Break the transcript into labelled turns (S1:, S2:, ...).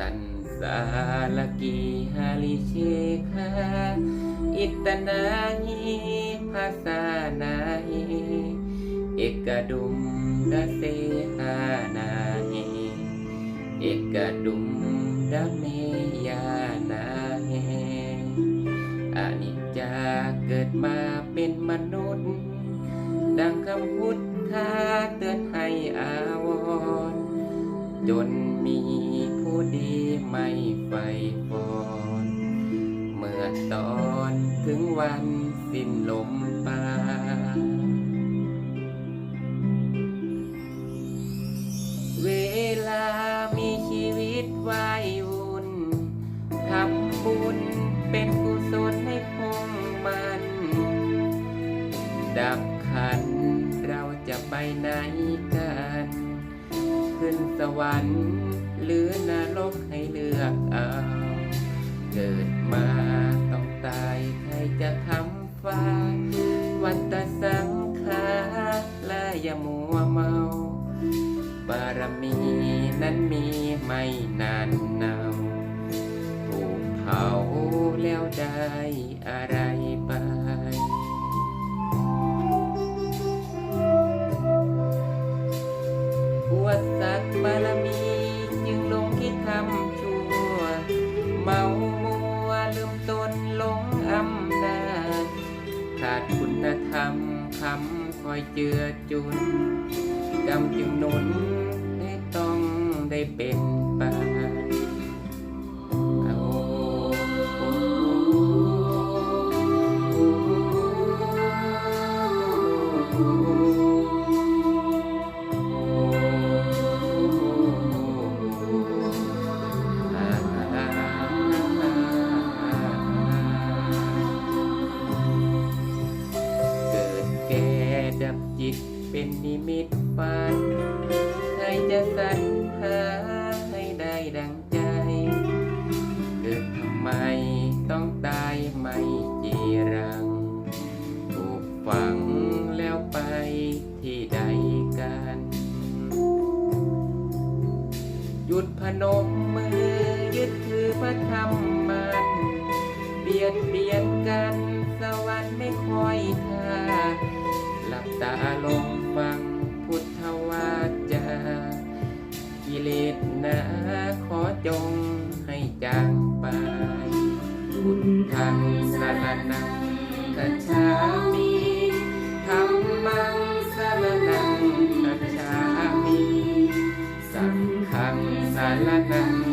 S1: สันสาลกีฮาลิเชคาอิตนาหิภาษานาหิเอกดุมดาเซหานาหิเอกดุมดาเมยานาเฮอานิจจาเกิดมาเป็นมนุษย์ ดังคำพุทธาเตือนให้อาวรจนมี ไฟฟอน เมื่อตอนถึงวันสิ้นลมปาเวลามีชีวิตวายวุ่นทำบุญเป็นกุศลให้คงมัน ดับขันเราจะไปไหนกัน ขึ้นสวรรค์หรือนรกให้เลือก อย่ามัวเมา บารมีนั้นมีไม่นานเนาถูกเผาแล้วได้อะไร อยเจือจุนกำจึงหนุนให้ต้องได้เป็นไปับจิตเป็นนิมิตฝันใครจะสรรหาให้ได้ดังใจ เกิดทำไมต้องตายไม่จีรัง ถูกฝังแล้วไปที่ใดกัน หยุดพนมมือยึดถือพระธรรมมันเบียดเบียนกัน ตาลงฟังพุทธวาจา กิเลสนะขอจงให้จางไปพุทธังสรณังกัจฉามิธรรมังสรณังกัจฉามิ สังฆังสารนัง